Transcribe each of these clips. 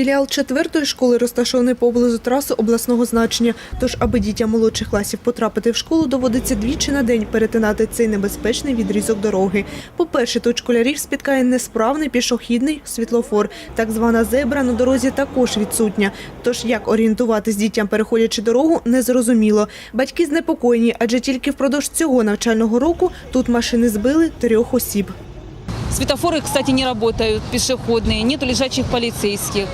Філіал четвертої школи розташований поблизу траси обласного значення. Тож, аби дітям молодших класів потрапити в школу, доводиться двічі на день перетинати цей небезпечний відрізок дороги. По-перше, тут школярів спіткає несправний пішохідний світлофор. Так звана зебра на дорозі також відсутня. Тож як орієнтуватись дітям, переходячи дорогу, незрозуміло. Батьки знепокоєні, адже тільки впродовж цього навчального року тут машини збили трьох осіб. Светофоры, кстати, не работают, пешеходные, нету лежачих полицейских.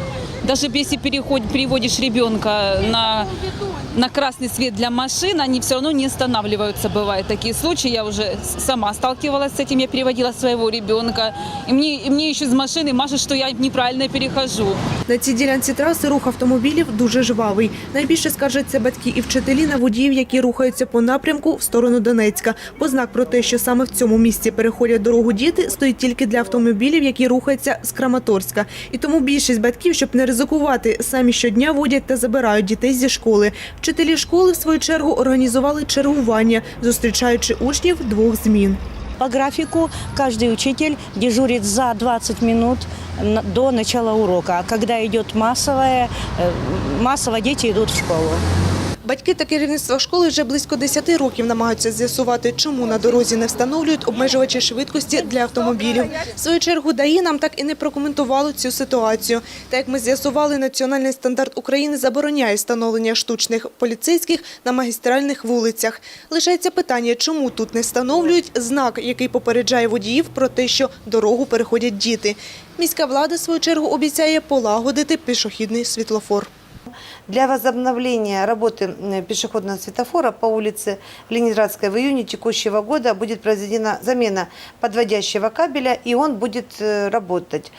Даже если переводишь ребенка на, на красный свет для машин, они все равно не останавливаются. Бывают такие случаи. Я уже с- сама сталкивалась с этим. Я переводила своего ребенка. И мне, и мне еще из машины машут, что я неправильно перехожу. На цій ділянці траси рух автомобілів дуже жвавий. Найбільше скаржаться батьки і вчителі на водіїв, які рухаються по напрямку в сторону Донецька. Познак про те, що саме в цьому місці переходять дорогу діти, стоїть тільки для автомобілів, які рухаються з Краматорська. І тому більшість батьків, щоб не ризикувати, самі щодня водять та забирають дітей зі школи. Вчителі школи, в свою чергу, організували чергування, зустрічаючи учнів двох змін. По графику каждый учитель дежурит за 20 минут до начала урока. А когда идет массовое, э, массово дети идут в школу. Батьки та керівництво школи вже близько 10 років намагаються з'ясувати, чому на дорозі не встановлюють обмежувачі швидкості для автомобілів. В свою чергу ДАІ нам так і не прокоментувало цю ситуацію. Та як ми з'ясували, національний стандарт України забороняє встановлення штучних поліцейських на магістральних вулицях. Лишається питання, чому тут не встановлюють знак, який попереджає водіїв про те, що дорогу переходять діти. Міська влада, в свою чергу, обіцяє полагодити пішохідний світлофор. Для возобновления работы пешеходного светофора по улице Ленинградской в июне текущего года будет произведена замена подводящего кабеля, и он будет э, работать.